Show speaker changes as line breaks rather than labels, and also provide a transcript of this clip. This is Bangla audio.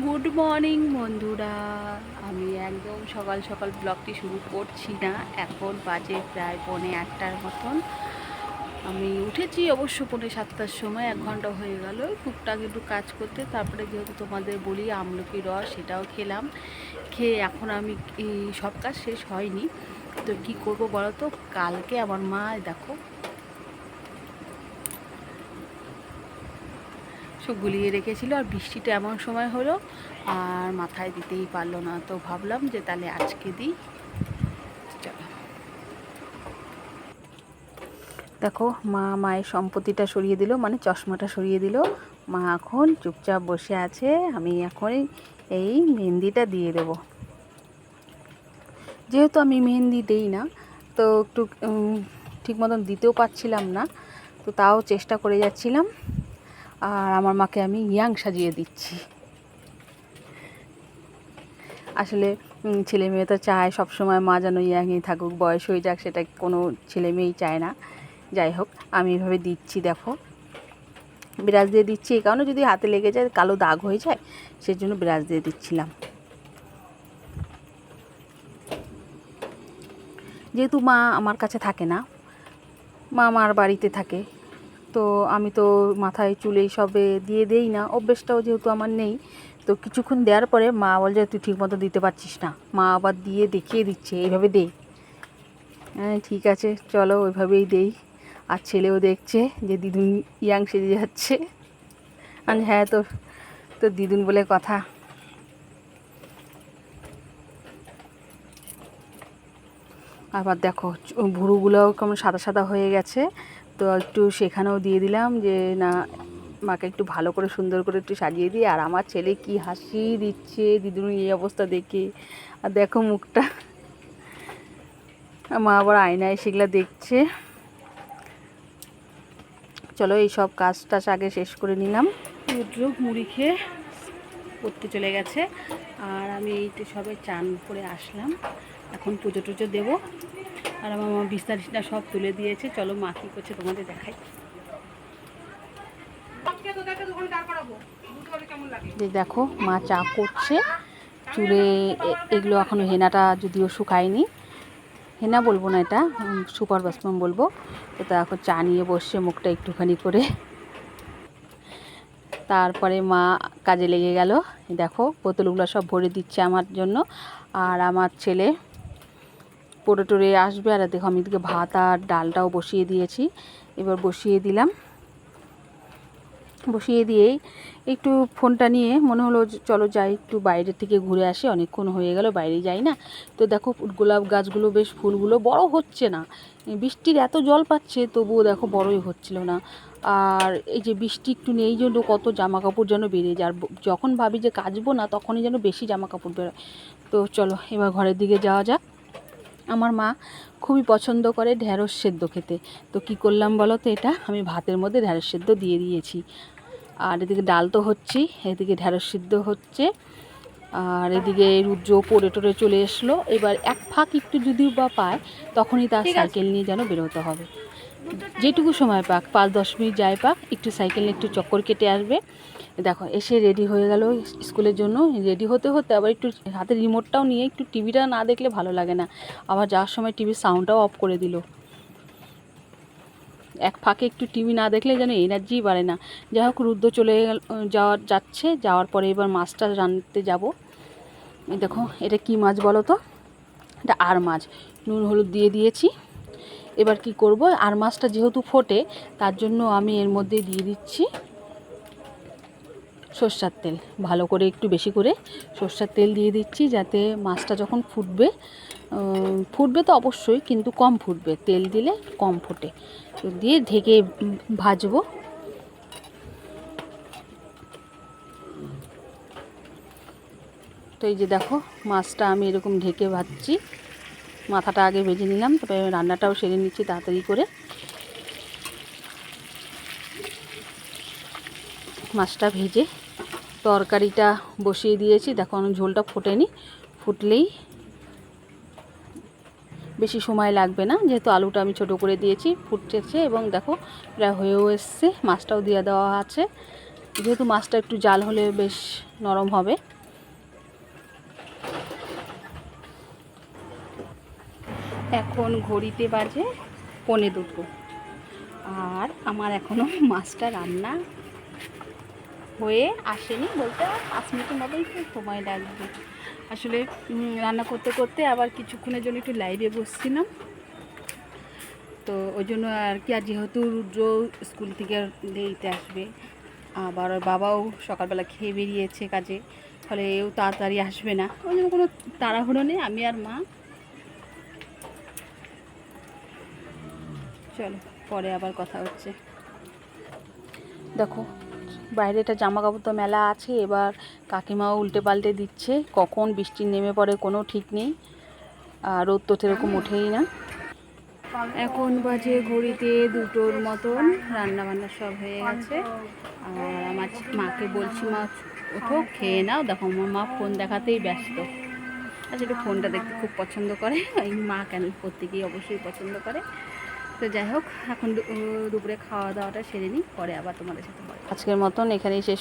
গুড মর্নিং বন্ধুরা। আমি একদম সকাল সকাল ব্লগটি শুরু করছি না। এখন বাজে প্রায় পৌনে আটটার মতন। আমি উঠেছি অবশ্য পৌনে সাতটার সময়, এক ঘণ্টা হয়ে গেল। টুকটাক একটু কাজ করতে, তারপরে যেহেতু তোমাদের বলি আমলকি রস, সেটাও খেলাম। খেয়ে এখন আমি সব কাজ শেষ হয়নি। তো কি করব বলো তো? কালকে আমার মা, দেখো সব গুলিয়ে রেখেছিল আর বৃষ্টিটা এমন সময় হলো আর মাথায় দিতেই পারল না। তো ভাবলাম যে তাহলে আজকে দিই। চলো। দেখো, মা মায়ের সম্পত্তিটা সরিয়ে দিল মানে চশমাটা সরিয়ে দিল। মা এখন চুপচাপ বসে আছে, আমি এখন এই মেহেন্দিটা দিয়ে দেব। যেহেতু আমি মেহেন্দি দেই না, তো একটু ঠিক মতন দিতেও পারছিলাম না, তো তাও চেষ্টা করে যাচ্ছিলাম। আর আমার মাকে আমি ইয়াং সাজিয়ে দিচ্ছি। আসলে ছেলে মেয়ে তো চায় সবসময় মা যেন ইয়াংই থাকুক, বয়স হয়ে যাক সেটা কোনো ছেলে মেয়েই চায় না। যাই হোক, আমি এভাবে দিচ্ছি, দেখো। বিরাজ দিয়ে দিচ্ছি, এই কারণে যদি হাতে লেগে যায়, কালো দাগ হয়ে যায় সেই জন্য বিরাজ দিয়ে দিচ্ছিলাম। যেহেতু মা আমার কাছে থাকে না, মা আমার বাড়িতে থাকে তো আমি তো মাথায় চুলে সবে দিয়ে দেই না, অভ্যেসটাও যেহেতু আমার নেই, তো কিছুক্ষণ দেওয়ার পরে মা বল যে, তুই ঠিক মতো দিতে পারছিস না। মা আবার দিয়ে দেখিয়ে দিচ্ছে, এইভাবে দে। হ্যাঁ ঠিক আছে, চলো ওইভাবেই দেই। আর ছেলেও দেখছে যে, দিদুন ইয়াং সেজে যাচ্ছে। আমি হ্যাঁ তো তো দিদুন বলে কথা। আবার দেখো ভুরুগুলোও কেমন সাদা সাদা হয়ে গেছে। তো একটু সেখানেও দিয়ে দিলাম যে, না, মাকে একটু ভালো করে সুন্দর করে একটু সাজিয়ে দিই। আর আমার ছেলে কি হাসি দিচ্ছে, দিদুন এই অবস্থা দেখে। আর দেখো মুখটা। মা আবার আয়নায় সেগুলো দেখছে। চলো এই সব কাজ টাজ আগে শেষ করে নিলাম। রুদ্র মুড়ি খেয়ে পড়তে চলে গেছে। আর আমি এই সবে চান করে আসলাম। এখন পুজো টুজো দেবো। আর আমার মা বিস্তার টিস্তা সব তুলে দিয়েছে। চলো মা কী করছে তোমাদের দেখাই। যে দেখো, মা চা করছে। চুলে এগুলো এখনও হেনাটা যদিও শুকায়নি। হেনা বলব না এটা সুপার বাসমন বলব। তো তা এখন চা নিয়ে বসছে মুখটা একটুখানি করে। তারপরে মা কাজে লেগে গেল। দেখো, বোতলগুলো সব ভরে দিচ্ছে আমার জন্য। আর আমার ছেলে পড়ে টরে আসবে আর দেখো আমি এদিকে ভাত আর ডালটাও বসিয়ে দিয়েছি। এবার বসিয়ে দিলাম। বসিয়ে দিয়েই একটু ফোনটা নিয়ে মনে হলো চলো যাই, একটু বাইরে থেকে ঘুরে আসি। অনেকক্ষণ হয়ে গেল, বাইরে যাই না। তো দেখো গোলাপ গাছগুলো বেশ ফুলগুলো বড় হচ্ছে না। বৃষ্টির এত জল পাচ্ছে, তবুও দেখো বড়ই হচ্ছিল না। আর এই যে বৃষ্টি একটু নেই জন্য কত জামা কাপড় যেন বেরিয়ে যায়। আর যখন ভাবি যে কাচবো না, তখনই যেন বেশি জামা কাপড় বেরোয়। তো চলো এবার ঘরের দিকে যাওয়া যাক। আমার মা খুবই পছন্দ করে ঢ্যাঁড়স সেদ্ধ খেতে। তো কি করলাম বলো তো এটা? আমি ভাতের মধ্যে ঢ্যাঁড়স সেদ্ধ দিয়ে দিয়েছি। আর এদিকে ডাল তো হচ্ছেই এদিকে ঢ্যাঁড়স সেদ্ধ হচ্ছে। আর এদিকে রুদ্র পড়ে টরে চলে এসলো। এবার এক ফাঁক একটু যদিও বা পায় তখনই তার সাইকেল নিয়ে যেন বেরোতে হবে। যেটুকু সময় পাক, পাঁচ, দশ মিনিট যায় পাক, একটু সাইকেল একটু চক্কর কেটে আসবে। দেখো, এসে রেডি হয়ে গেল স্কুলের জন্য। রেডি হতে হতে আবার একটু হাতে রিমোটটাও নিয়ে একটু টিভিটা না দেখলে ভালো লাগে না। আবার যাওয়ার সময় টিভির সাউন্ডটাও অফ করে দিল। এক ফাঁকে একটু টিভি না দেখলে যেন এনার্জি বাড়ে না। যাই হোক, রুদ্র চলে গেল, যাওয়ার, যাচ্ছে। যাওয়ার পরে এবার মাছটা রানতে যাব। দেখো, এটা কি মাছ বলো তো? এটা আর মাছ। নুন, হলুদ দিয়ে দিয়েছি। এবার কি করব? আর মাছটা যেহেতু ফোটে, তার জন্য আমি এর মধ্যে দিয়ে দিচ্ছি সর্ষার তেল। ভালো করে একটু বেশি করে সর্ষার তেল দিয়ে দিচ্ছি যাতে মাছটা যখন ফুটবে ফুটবে তো অবশ্যই কিন্তু কম ফুটবে। তেল দিলে কম ফোটে। তো দিয়ে ঢেকে ভাজবো। তো এই যে দেখো, মাছটা আমি এরকম ঢেকে ভাজছি। মাথাটা আগে ভেজে নিলাম, তারপরে রান্নাটাও সেরে নিচ্ছি তাড়াতাড়ি করে। মাছটা ভেজে তরকারিটা বসিয়ে দিয়েছি। দেখো আমি ঝোলটা ফোটেনি, ফুটলেই বেশি সময় লাগবে না। যেহেতু আলুটা আমি ছোট করে দিয়েছি ফুটতেছে এবং দেখো প্রায় হয়েও এসছে, মাছটাও দিয়ে দেওয়া আছে। যেহেতু মাছটা একটু জাল হলে বেশ নরম হবে। এখন ঘড়িতে বাজে পনে দুটো। আর আমার এখনও মাছটা রান্না হয়ে আসেনি, বলতে পাঁচ মিনিটের মতোই সময় লাগবে। আসলে রান্না করতে করতে আবার কিছুক্ষণের জন্য একটু লাইভে বসছিলাম। তো ওই জন্য আর কি, আর যেহেতু রুদ্র স্কুল থেকে দেরিতে আসবে, আবার ওর বাবাও সকালবেলা খেয়ে বেরিয়েছে কাজে, ফলে এও তাড়াতাড়ি আসবে না। ওই জন্য কোনো তাড়াহুড়ো নেই, আমি আর মা চলো পরে আবার কথা হচ্ছে। দেখো বাইরে একটা জামা কাপড় তো মেলা আছে এবার কাকিমাও উল্টে পাল্টে দিচ্ছে কখন বৃষ্টি নেমে পড়ে কোনো ঠিক নেই আর রোদ তো সেরকম ওঠেই না। এখন বাজে ঘড়িতে দুটোর মতন রান্না বান্না সব হয়ে গেছে আর আমার মাকে বলছি মা ওঠো খেয়ে নাও। দেখো আমার মা ফোন দেখাতেই ব্যস্ত। আচ্ছা একটু ফোনটা দেখতে খুব পছন্দ করে এই মা কেন প্রত্যেকেই অবশ্যই পছন্দ করে। তো যাই হোক, এখন দুপুরে খাওয়া দাওয়াটা সেরে নিই, পরে আবার তোমাদের সাথে আজকের মতন এখানেই শেষ